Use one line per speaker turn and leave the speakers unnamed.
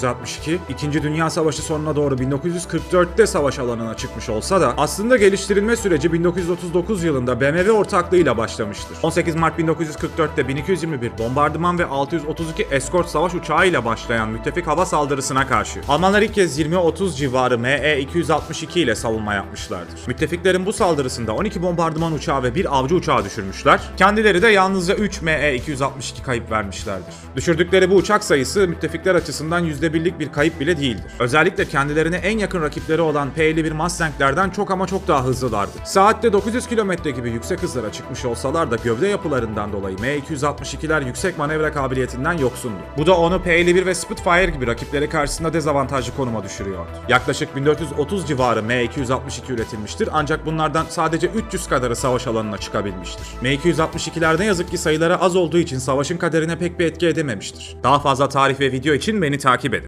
1962, İkinci Dünya Savaşı sonuna doğru 1944'te savaş alanına çıkmış olsa da aslında geliştirilme süreci 1939 yılında BMW ortaklığıyla başlamıştır. 18 Mart 1944'te 1221 bombardıman ve 632 eskort savaş uçağıyla başlayan müttefik hava saldırısına karşı Almanlar ilk kez 20-30 civarı ME-262 ile savunma yapmışlardır. Müttefiklerin bu saldırısında 12 bombardıman uçağı ve bir avcı uçağı düşürmüşler. Kendileri de yalnızca 3 ME-262 kayıp vermişlerdir. Düşürdükleri bu uçak sayısı müttefikler açısından %1'lik bir kayıp bile değildir. Özellikle kendilerine en yakın rakipleri olan P-51 Mustang'lerden çok ama çok daha hızlılardı. Saatte 900 km gibi yüksek hızlara çıkmış olsalar da gövde yapılarından dolayı M262'ler yüksek manevra kabiliyetinden yoksundu. Bu da onu P-51 ve Spitfire gibi rakipleri karşısında dezavantajlı konuma düşürüyordu. Yaklaşık 1430 civarı M262 üretilmiştir ancak bunlardan sadece 300 kadarı savaş alanına çıkabilmiştir. M262'ler ne yazık ki sayıları az olduğu için savaşın kaderine pek bir etki edememiştir. Daha fazla tarih ve video için beni takip edin.